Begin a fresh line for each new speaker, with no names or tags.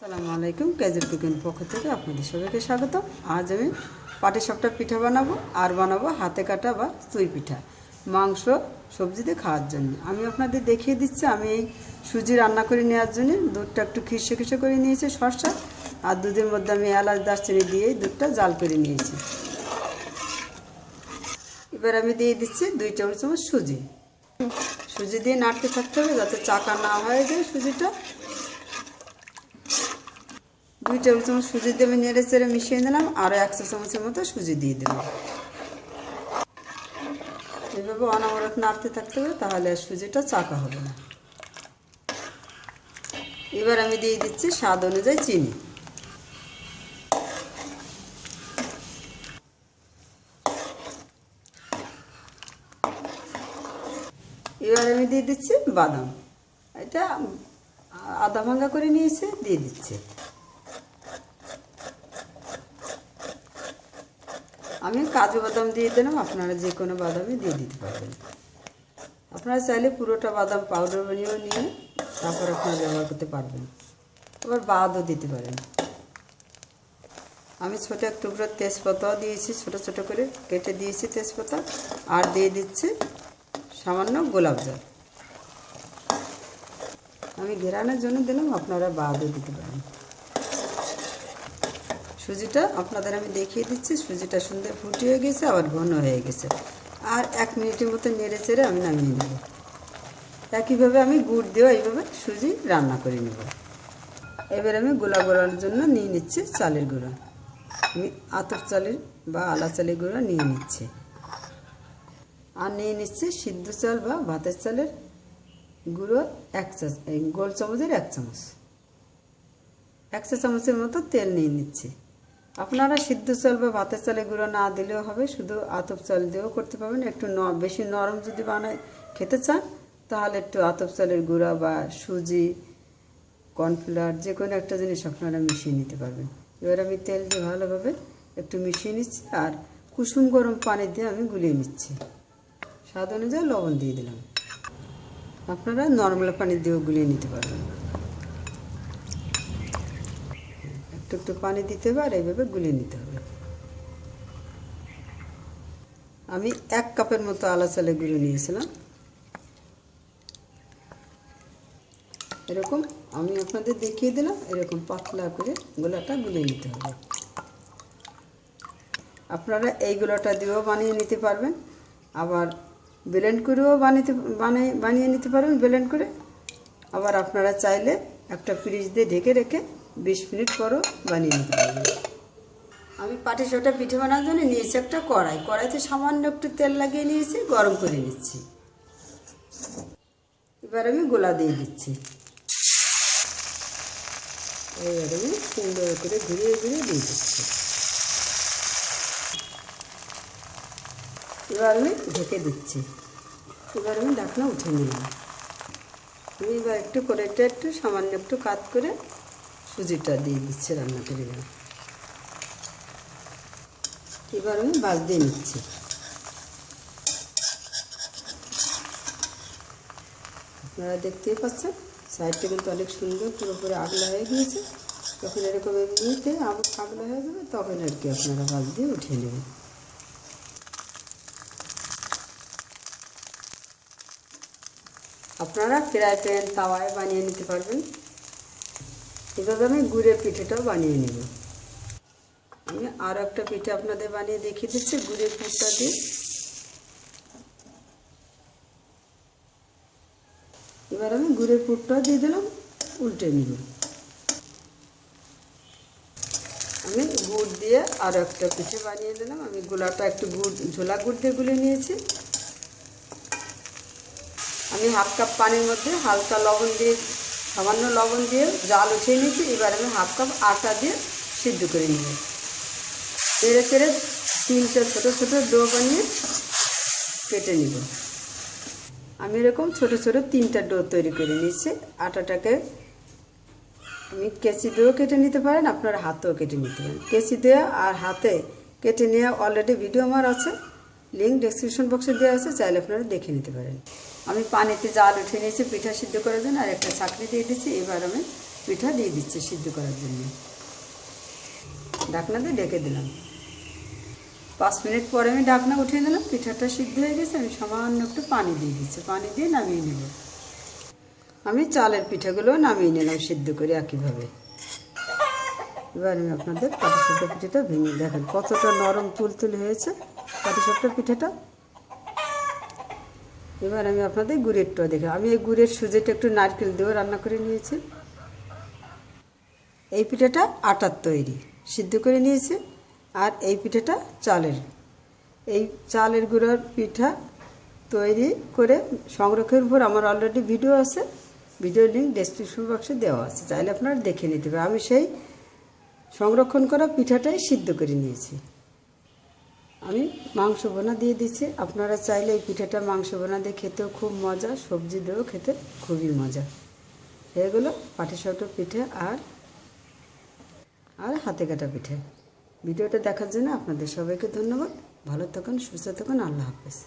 আসসালামু আলাইকুম ক্যাজের কুকিং পক্ষ থেকে আপনাদের সবাইকে স্বাগত। আজ আমি পাটি সাপটা পিঠা বানাবো, আর বানাবো হাতে কাটা বা চুই পিঠা, মাংস, সবজি দিয়ে খাওয়ার জন্য। আমি আপনাদের দেখিয়ে দিচ্ছি, আমি এই সুজি রান্না করে নেওয়ার জন্য দুধটা একটু খিসে খিসে করে নিয়েছি, সরষা, আর দুধের মধ্যে আমি এলাচ, দারচিনি দিয়ে দুধটা জাল করে নিয়েছি। এবার আমি দিয়ে দিচ্ছি দুই টেবিল চামচ সুজি। সুজি দিয়ে নাড়তে থাকতে হবে যাতে চাকা না হয়ে যায় সুজিটা। দুই টেবিল চামচ সুজি দিয়ে আমি নেড়ে চেড়ে মিশিয়ে নিলাম আরও একশো চামচের মতো সুজি দিয়ে দিলাম। এভাবে অনাবরত নাড়তে থাকতে হবে, তাহলে সুজিটা চাকা হবে না। এবার আমি দিয়ে দিচ্ছি স্বাদ অনুযায়ী চিনি। এবার আমি দিয়ে দিচ্ছি বাদাম। এটা আদা ভাঙ্গা করে নিয়েছে, দিয়ে দিচ্ছি। আমি কাজু বাদাম দিয়ে দিলাম, আপনারা যে কোনো বাদামই দিয়ে দিতে পারবেন। আপনারা চাইলে পুরোটা বাদাম পাউডার বানিয়েও নিয়ে তারপর আপনারা ব্যবহার করতে পারবেন। আবার বাদও দিতে পারেন। আমি ছোটো এক টুকরো তেজপাতাও দিয়েছি, ছোট ছোট করে কেটে দিয়েছি তেজপাতা, আর দিয়ে দিচ্ছি সামান্য গোলাপ জল। আমি ঘেরানোর জন্য দিলাম, আপনারা বাদও দিতে পারেন। সুজিটা আপনাদের আমি দেখিয়ে দিচ্ছি। সুজিটা সুন্দর ফুটি হয়ে গেছে, আবার ঘন হয়ে গেছে। আর এক মিনিটের মতো নেড়ে চেড়ে আমি নামিয়ে নেব। একইভাবে আমি গুড় দিয়েও এইভাবে সুজি রান্না করে নেব। এবার আমি গোলা গোড়ার জন্য নিয়ে নিচ্ছি চালের গুঁড়ো। আমি আতর চালের বা আলা চালের গুঁড়ো নিয়ে নিচ্ছি। আর নিয়ে নিচ্ছি সিদ্ধ চাল বা ভাতের চালের গুঁড়ো এক চা গোল চামচের এক চামচ। এক চা, চামচের মতো তেল নিয়ে নিচ্ছি। আপনারা সিদ্ধ চাল বা ভাতের চালে গুঁড়ো না দিলেও হবে, শুধু আতপ চাল দিয়েও করতে পারবেন। একটু বেশি নরম যদি বানায়, খেতে চান, তাহলে একটু আতপ চালের গুঁড়া বা সুজি, কর্নফ্লাওয়ার যে কোনো একটা জিনিস আপনারা মিশিয়ে নিতে পারবেন। এবার আমি তেল দিয়ে ভালোভাবে একটু মিশিয়ে নিচ্ছি, আর কুসুম গরম পানি দিয়ে আমি গুলিয়ে নিচ্ছি। স্বাদ অনুযায়ী লবণ দিয়ে দিলাম। আপনারা নর্মাল পানি দিয়েও গুলিয়ে নিতে পারবেন। একটু একটু পানি দিতে হবে আর এইভাবে গুলিয়ে নিতে হবে। আমি এক কাপের মতো আলা চালে গুঁড়ো নিয়েছিলাম। এরকম আমি আপনাদের দেখিয়ে দিলাম, এরকম পাতলা করে গোলাটা গুলিয়ে নিতে হবে। আপনারা এই গোলাটা দিয়েও বানিয়ে নিতে পারবেন, আবার ব্লেন্ড করেও বানিয়ে বানিয়ে বানিয়ে নিতে পারবেন ব্লেন্ড করে। আবার আপনারা চাইলে একটা ফ্রিজ দিয়ে ঢেকে রেখে বিশ মিনিট পরও বানিয়ে নিতে পারবেন আমি পাটি সাপটা পিঠে বানানোর জন্য নিয়েছি একটা কড়াই। কড়াইতে সামান্য একটু তেল লাগিয়ে নিয়েছি, গরম করে নিচ্ছি। এবার আমি গোলা দিয়ে দিচ্ছি। এবার আমি সুন্দর করে ঘুরিয়ে ঘুরিয়ে দিয়ে দিচ্ছি। এবার আমি ঢেকে দিচ্ছি। এবার আমি ঢাকনা উঠে নিলাম। আমি এবার একটু করে একটু সামান্য একটু কাত করে সুজিটা দিয়ে দিচ্ছি রান্না করে এবার এবার আমি বাজ দিয়ে নিচ্ছি। আপনারা দেখতেই পাচ্ছেন, সাইডটা কিন্তু অনেক সুন্দর পুরোপুরি আগলা হয়ে গিয়েছে। তখন এরকম এমনিতে আগলা হয়ে যাবে, তখন আর কি আপনারা বাজ দিয়ে উঠিয়ে নেবেন। আপনারা ফ্রাই প্যান, তাওয়ায় বানিয়ে নিতে পারবেন। এভাবে আমি গুড়ের পিঠেটাও বানিয়ে নেব। আমি আরও একটা পিঠে আপনাদের বানিয়ে দেখিয়ে দিচ্ছি, গুড়ের পুরটা দিয়ে। এবার আমি গুড়ের পুরটা দিয়ে দিলাম, উল্টে নিব। আমি গুড় দিয়ে আরও একটা পিঠে বানিয়ে দিলাম। আমি গোলাটা একটু গুড়, ঝোলা গুড় দিয়ে গুলে নিয়েছি। আমি হাফ কাপ পানির মধ্যে হালকা লবণ দিয়ে সামান্য লবণ দিয়ে জাল উঠিয়ে নিয়েছি। এবার আমি হাফ কাপ আটা দিয়ে সিদ্ধ করে নিব। তেড়ে তেড়ে তিনটে ছোটো ছোটো ডো বানিয়ে কেটে নিব। আমি এরকম ছোটো ছোটো তিনটা ডো তৈরি করে নিয়েছি। আটাটাকে আমি কেচি দিয়েও কেটে নিতে পারেন, আপনার হাতেও কেটে নিতে পারেন। কেচি দিয়ে আর হাতে কেটে নিয়ে অলরেডি ভিডিও আমার আছে। লিঙ্ক ডেসক্রিপশন বক্সে দেওয়া আছে, চাইলে আপনারা দেখে নিতে পারেন। আমি পানিতে জাল উঠে নিয়েছি, পিঠা সিদ্ধ করার জন্য, আর একটা চাকরি দিয়ে দিচ্ছি। এবার আমি পিঠা দিয়ে দিচ্ছি সিদ্ধ করার জন্য। ঢাকনা দিয়ে ডেকে দিলাম। পাঁচ মিনিট পরে আমি ঢাকনা উঠিয়ে দিলাম, পিঠাটা সিদ্ধ হয়ে গেছে। আমি সামান্য একটু পানি দিয়ে দিচ্ছি। পানি দিয়ে নামিয়ে নেব। আমি চালের পিঠাগুলো নামিয়ে নিলাম সিদ্ধ করে একইভাবে। এবার আমি আপনাদের পাটিসাপটা পিঠাটা ভেঙে দেখেন কতটা নরম তুলতুল হয়েছে পাটিসাপটা পিঠাটা? এবার আমি আপনাদের গুড়েরটা দেখে, আমি এই গুড়ের সুজিটা একটু নারকেল দিয়েও রান্না করে নিয়েছি। এই পিঠাটা আটার তৈরি, সিদ্ধ করে নিয়েছি। আর এই পিঠাটা চালের, এই চালের গুঁড়োর পিঠা তৈরি করে সংরক্ষণের উপর আমার অলরেডি ভিডিও আছে। ভিডিও লিঙ্ক ডেসক্রিপশন বক্সে দেওয়া আছে, চাইলে আপনারা দেখে নিতে হবে আমি সেই সংরক্ষণ করা পিঠাটাই সিদ্ধ করে নিয়েছি। আমি মাংস বোনা দিয়ে দিচ্ছি। আপনারা চাইলে এই পিঠাটা মাংস বোনা দিয়ে খেতেও খুব মজা, সবজি দিয়েও খেতে খুবই মজা। এগুলো পাটিসাপটা পিঠে আর আর হাতে কাটা পিঠে। ভিডিওটা দেখার জন্য আপনাদের সবাইকে ধন্যবাদ। ভালো থাকুন, সুস্থ থাকুন, আল্লাহ হাফেজ।